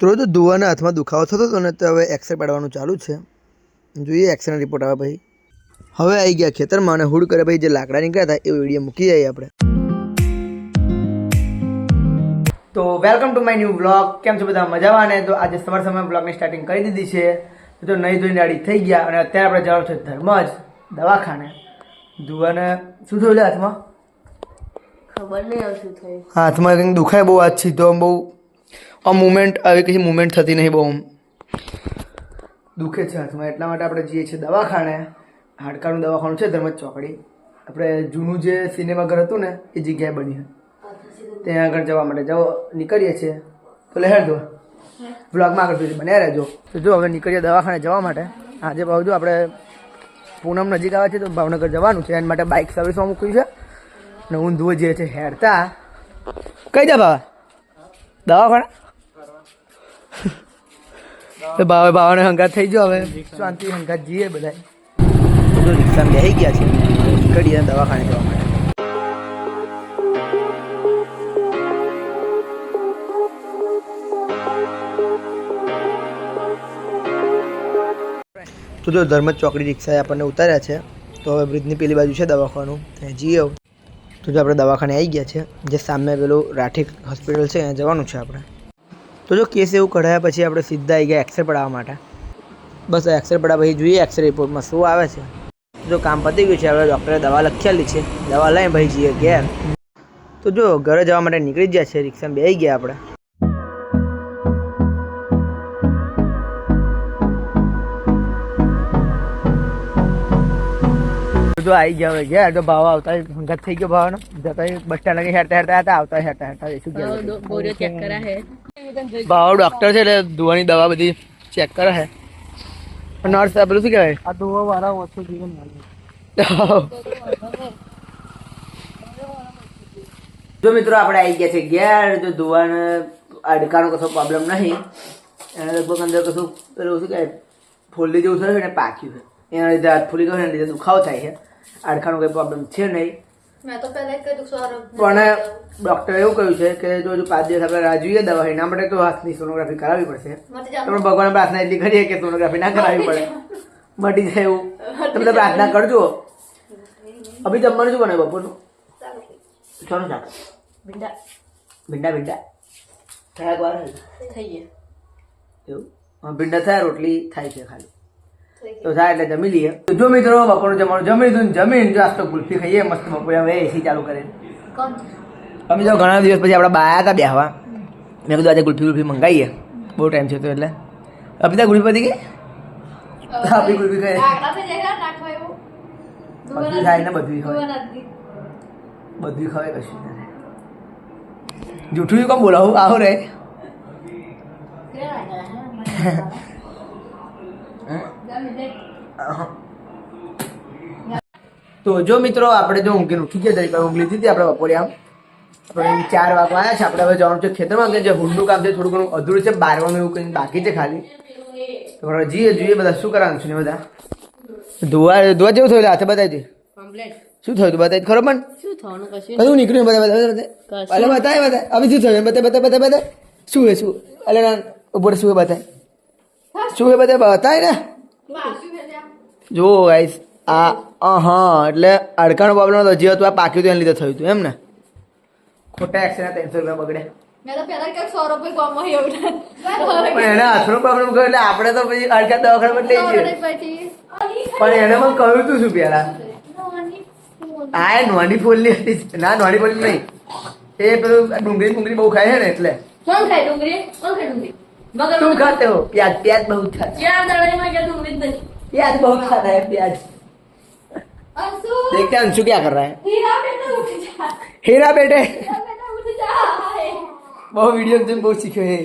તો દુવાના હાથમાં દુખાવો થતો હતો ને તો હવે એક્સરે પાડવાનું ચાલુ છે. જોઈએ એક્સરે રિપોર્ટ આવે ભાઈ હવે આવી ગયા ખેતરમાં અને હુડ કરે ભાઈ જે લાકડા નીકળ્યા હતા એ વીડિયો મૂકી જઈએ આપણે. તો welcome to my new blog કેમ છો બધા? મજામાં ને? તો આજે સવાર સમય બ્લોગની સ્ટાર્ટિંગ કરી દીધી છે. તો નહીં ધોઈને ગાડી થઈ ગયા અને અત્યારે આપણે જવાનું છે ધર્મજ દવાખાને. ધુવાને શું થયું લે હાથમાં? ખબર નહીં શું થયું. હાથમાં કંઈક દુખાય બહુ આજ સીધો તો બહુ આમ મુમેન્ટ આવી કઈ મુમેન્ટ થતી નહીં બહુ. દુખે છે હાથમાં. એટલા માટે આપણે જઈએ છીએ દવાખાને. હાડકાનું દવાખાનું છે ધર્મજ ચોકડી. આપણે જૂનું જે સિનેમાઘર હતું ને, એ જગ્યાએ બની ત્યાં આગળ જવા માટે જવા નીકળીએ છીએ. તો લહેર દો બ્લોગમાં આગળ સુધી બન્યા રહેજો. તો જો, હવે નીકળીએ દવાખાને જવા માટે. આજે ભાવજો, આપણે પૂનમ નજીક આવે છે તો ભાવનગર જવાનું છે. એના માટે બાઇક સર્વિસમાં મૂક્યું છે. ને ઊંધું જે છે હેરતા કઈ જા બાવા. દવાખાને? તો ભાવે ભાવાને હંગાત થઈ ગયો હવે. શાંતિ, હંગાત જઈએ બધા બધું રિક્ષામાં બેસી ગયા છે. નીકળીએ દવાખાને જવા માટે. તો જો ધર્મ ચોકડી રિક્ષાએ આપણને ઉતાર્યા છે, તો હવે બ્રિજની પેલી બાજુ છે દવાખાનું, ત્યાં જઈએ તો જો આપણે દવાખાને આવી ગયા છે, જે સામે પેલું રાઠીક હોસ્પિટલ છે, ત્યાં જવાનું છે આપણે. તો જો કેસ એવું કઢાયા પછી આપણે સીધા આવી ગયા એક્સરે પડાવવા માટે. બસ એક્સરે પડાવ્યા પછી જોઈએ એક્સરે રિપોર્ટમાં શું આવે છે. જો કામ પતી ગયું છે આપણે ડૉક્ટરે દવા લખેલી છે. દવા લઈને ભાઈ જઈએ ઘેર. તો જો ઘરે જવા માટે નીકળી જ ગયા છે, રિક્ષામાં બેસી ગયા આપણે. તો આવી ગયા હવે ગયા તો ભાવ આવતા સંગત થઈ ગયો ભાવનો. જતા બસ સ્ટેન્ડ લગી હેરતા હેરતા હતા આવતા હેરતા હેરતા શું ગયા ભાવ ડોક્ટર છે એટલે ધોવાની દવા બધી ચેક કરે છે નર્સ આ પેલું શું કહેવાય? આ ધોવા વાળા ઓછું જીવન જો મિત્રો આપણે આવી ગયા છે ઘેર જો ધોવાને અડકાનો કશો પ્રોબ્લેમ નહીં. એને લગભગ અંદર કશું પેલું શું કહેવાય ફોલ્લી જેવું થયું છે ને પાક્યું છે. એના લીધે હાથ ફૂલી ગયો એના લીધે દુખાવો થાય છે. અડકાનો કંઈ પ્રોબ્લેમ છે નહીં. પણ ડૉક્ટરે એવું કહ્યું છે કે જો હજુ પાંચ દિવસ આપણે રાહ જોઈએ દવા એના માટે તો હાથની સોનોગ્રાફી કરાવવી પડશે. પણ ભગવાન પ્રાર્થના એટલી કરીએ કે સોનોગ્રાફી ના કરાવવી પડે. મટી જાય એવું. તમે તો પ્રાર્થના કરજો. અભી જમવાનું શું બને બપોરનું? શાનું શાક? ભીંડા. ભીંડા ભીંડા? થયા વાર થઈ ગયા એવું હા, ભીંડા થયા રોટલી થાય છે ખાલી. તો થાય એટલે જમી લઈએ. તો જો મિત્રો બપોરનું જમવાનું જમી લીધું જમીન જો આજ તો ગુલ્ફી ખાઈએ મસ્ત બપોરે હવે એસી ચાલુ કરે. અમે જો ઘણા દિવસ પછી આપણે બાયા હતા બેહવા. મેં કીધું આજે કુલ્ફી ગુલ્ફી મંગાવીએ બહુ ટાઈમ છે તો એટલે. અપિતા ગુલ્ફી પતી ગઈ આપી ગુલ્ફી ખાઈ થાય ને બધું ખવાય બધું ખવાય કશું જૂઠું કોમ બોલાવું? આવો રે. તો જો મિત્રો આપણે જો ઊંઘીને ઉઠી ગયા તરીકે ઊંઘ લીધી હતી આપણે બપોરે આમ. આપણે ચાર વાગવા આવ્યા છે આપણે હવે જવાનું છે ખેતરમાં કે જે હુંડનું કામ છે થોડું ઘણું અધૂરું છે બારવાનું એવું કંઈ બાકી છે ખાલી. તો જઈએ જોઈએ બધા શું કરવાનું છે ને બધા? ધોવા ધોવા જેવું થયું હાથે બતાવી દે શું થયું તું બતાવી ખરો પણ શું થવાનું કશું બધું નીકળ્યું બધા બધા બધા અલે બતાય બતાય હવે શું થયું? બતાય બતાય બતાય બતાય શું હે શું? અલે ઉપર શું હે બતાય શું હે બતાય બતાય ને. જો ગાઈસ આ હા એટલે અડકાનો પ્રોબ્લેમ હતો જે હતું આ પાક્યું હતું એના લીધે થયું હતું એમ ને? ખોટા એક્સના ત્રણસો રૂપિયા બગડે મેં તો પહેલા કે સૌરભ ભાઈ ગામમાં એવું પણ એને હાથનો પ્રોબ્લેમ ગયો એટલે આપણે તો પછી અડકા દવાખાના પર લઈ જઈએ. પણ એને મને કહ્યું તું શું પેલા આ એ નોની ફૂલની હતી ના નોની નહીં. એ પેલું ડુંગળી ડુંગળી બહુ ખાય છે ને એટલે. કોણ ખાય ડુંગળી? કોણ ખાય ડુંગળી? મગર तुम खाते हो प्याज प्याज बहुत खाता જ્યાં દરવાજામાં ગયા ડુંગળી જ નહીં प्याज बहुत खाता है प्याज અંશુ देखते हैं अंशु क्या कर रहा है હીરા બેટા ઉઠી જા हीरा बेटे હીરા બેટા ઉઠી જા બહુ વિડીયો જોઈને બહુ શીખ્યો હે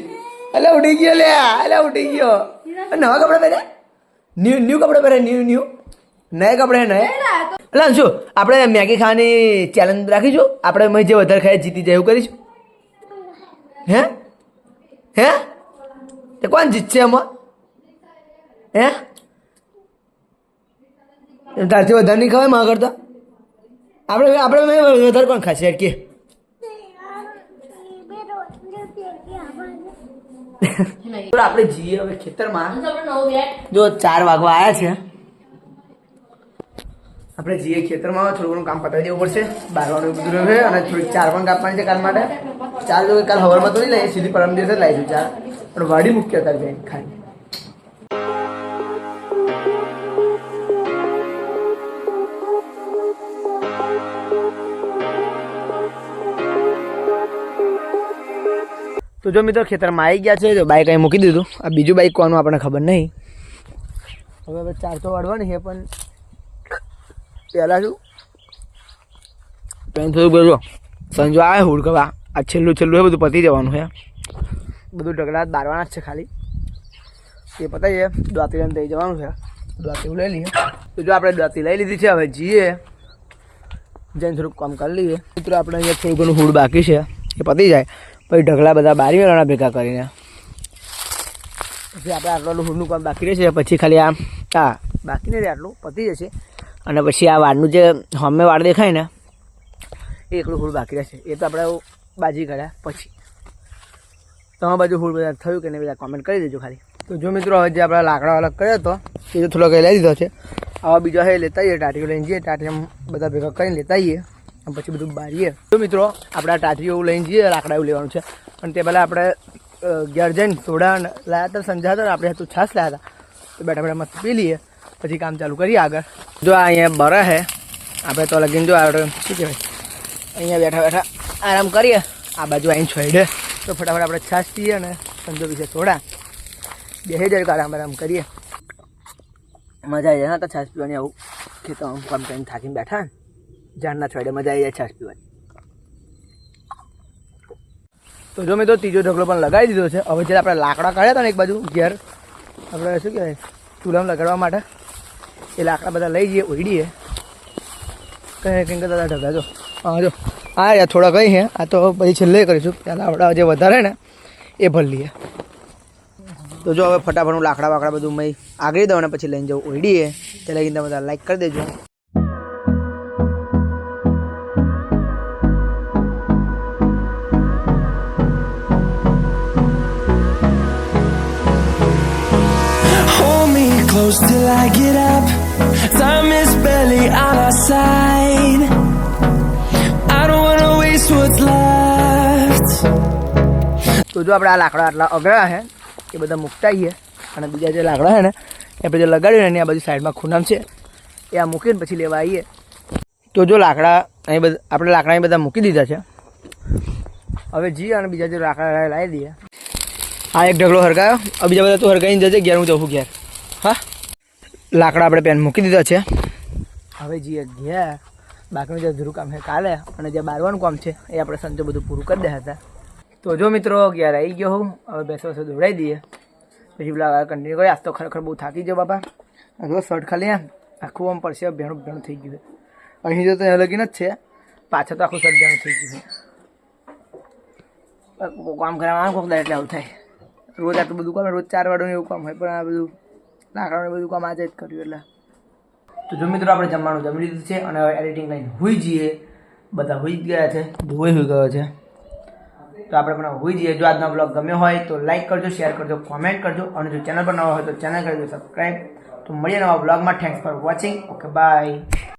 અલે ઉઠી ગયો લે અલે ઉઠી ગયો અ, નવા કપડા પહેરે ન્યુ ન્યુ કપડા પહેરે ન્યુ ન્યુ નયા કપડા હે નયા એટલે અંશુ આપણે મેગી ખાવાની ચેલેન્જ રાખીશું આપણે મેં જે વધારે ખાય જીતી જાય એવું કરીશું હે હે તે કોણ જીતશે એમાં હે? તારથી વધારે નહીં ખવાયમાં કરતા? આપણે આપણે વધારે કોણ ખાશે? યાર કે. આપણે જઈએ હવે ખેતરમાં. જો ચાર વાગવા આવ્યા છે. આપણે જઈએ ખેતરમાં થોડું ઘણું કામ પતાવી દેવું પડશે, બારવાનું બધું રહે અને થોડીક ચાર પણ કાપવાની છે કાલ માટે. ચાર તો કાલ હવારમાં તો નહીં લઈએ સીધી પરમ દિવસે જ લાવીશું ચાર. પણ વાડી મુખ્ય અત્યારે જઈને ખાલી. તો જો મિત્રો ખેતરમાં આવી ગયા છે તો બાઈક અહીં મૂકી દીધું. આ બીજું બાઈક કોનું આપણને ખબર નહીં. હવે હવે ચાર તો વાળવાની છે, પણ પહેલાં શું? પેન થોડું બધું સંજો આવે હુડકવા. આ છેલ્લું છેલ્લું એ બધું પતી જવાનું છે. બધું ઢગલા બારવાના જ છે ખાલી. એ પતાવી છે દ્વાતી લઈને થઈ જવાનું છે. દ્વાતી લઈ લઈએ. તો જો આપણે દ્વાતી લઈ લીધી છે હવે જઈએ. જઈને થોડુંક કામ કરી લઈએ. મિત્રો આપણે અહીંયા થોડું ઘણું હુડ બાકી છે. એ પતી જાય. પછી ઢગલા બધા બારી વેલાના ભેગા કરીને. પછી આપણે આટલું હુડનું કામ બાકી રહેશે પછી ખાલી આ હા બાકી નહીં રહે આટલું પતી જશે. અને પછી આ વાડનું જે હોમે વાડ દેખાય ને, એ એકલું હુડ બાકી રહેશે. એ તો આપણે બાજી કર્યા પછી. તમારા બાજુ હૂળ બધા થયું કે નહીં બધા કોમેન્ટ કરી દેજો ખાલી. તો જો મિત્રો, હવે જે આપણે લાકડા અલગ કર્યો હતો એ તો થોડોક લઈ દીધો છે. આવા બીજો છે લેતા આવીએ ટાટીઓ લઈને જઈએ ટાટી બધા ભેગા કરીને લેતા આવીએ અને પછી બધું બારીએ. તો મિત્રો, આપણે આ ટાટીઓ લઈને જઈએ, લાકડા એવું લેવાનું છે. અને તે પહેલાં આપણે ઘેર જઈને સોડા લાયા હતા, સંજાતા આપણે તો છાશ લાયા હતા. તો બેઠા બેઠા મસ્ત પી લઈએ. પછી કામ ચાલુ કરીએ આગળ. જો આ અહીંયા બરા હે આપણે તો લગીને જો આપણે શું કહેવાય? અહીંયા બેઠા બેઠા આરામ કરીએ. આ બાજુ આવીને છોડે તો ફટાફટ આપણે છાશ પીએ અને સંજો વિશે થોડા બે જાય આરામ આરામ કરીએ. મજા આવી જાય હા તો છાશ પીવાની આવું. ખેતરમાં કામ કરીને થાકીને બેઠા ઝાડના છોડે, મજા આવી જાય છાશ પીવાની. તો જો મેં તો ત્રીજો ઢગલો પણ લગાવી દીધો છે. હવે જે આપણે લાકડા કાઢ્યા હતા ને એક બાજુ ઘેર, આપણે શું કહેવાય? ચૂલામાં લગાડવા માટે. એ લાકડા બધા લઈ જઈએ ઉડીએ કંઈ કંઈ દાદા ઢગા, જો. હા જો. હા યાર થોડા કંઈ છે આ તો પછી છેલ્લે કરીશું. પહેલાં આપણા જે વધારે ને, એ ભરી લઈએ. તો જો હવે ફટાફટ લાકડા વાકડા બધું મેં આગળી દઉં ને પછી લઈને જાઉં ઓઈડીએ તે લઈને બધા લાઈક કરી દેજો. Close till I get up. Time is barely on our side. I don't wanna waste what's left. તો જો આપણે આ લાકડા આટલા અઘરા છે, એ બધા મૂકતા આવીએ અને બીજા જે લાકડા છે ને, એ પછી લગાડીને એની આ બાજુ સાઈડમાં ખૂનામ છે. એ આ મૂકીને પછી લેવા આવીએ તો જો લાકડા અહીં બધા, આપણે લાકડા અહીં બધા મૂકી દીધા છે. હવે જી અને બીજા જે લાકડા લાવી દઈએ. આ એક ઢગલો હરગાયો. બીજા બધા તો હરગાઈને જજે ઘેર હું જવું ઘેર. હા? લાકડા આપણે પેન મૂકી દીધા છે. હવે જે ગયા બાકીનું જે અધૂરું કામ છે કાલે અને જે બારવાનું કામ છે એ આપણે સંજો બધું પૂરું કરી દે હતા. તો જો મિત્રો, ઘેર આવી ગયો હું. હવે બેસો બેસો દોડાવી દઈએ. પછી પેલા કન્ટિન્યુ કરી આજ તો ખરેખર બહુ થાકી ગયો બાપા. જો શર્ટ ખાલી આમ, આખું આમ પડશે ભેણું ભેણું થઈ ગયું અહીં જો તો લગીન જ છે. પાછળ તો આખું શર્ટ ભેણું થઈ ગયું છે. કામ કરવા કોક એટલે આવું થાય. રોજ આટલું બધું કામ રોજ ચાર વાળું એવું કામ હોય, પણ આ બધું લાકડાનું બધું કામ આજે જ કર્યું એટલે. તો જો મિત્રો આપણે જમવાનું જમી લીધું છે અને હવે એડિટિંગ કરીને હોઈ જઈએ. બધા હોઈ ગયા છે. ધોઈ હોઈ ગયો છે. તો આપણે પણ હોઈ જઈએ. જો આજનો બ્લોગ ગમ્યો હોય તો લાઈક કરજો શેર કરજો કોમેન્ટ કરજો અને જો ચેનલ પર નવા હોય તો ચેનલ કરજો સબસ્ક્રાઈબ તો મળીએ નવા બ્લોગમાં thanks for watching okay bye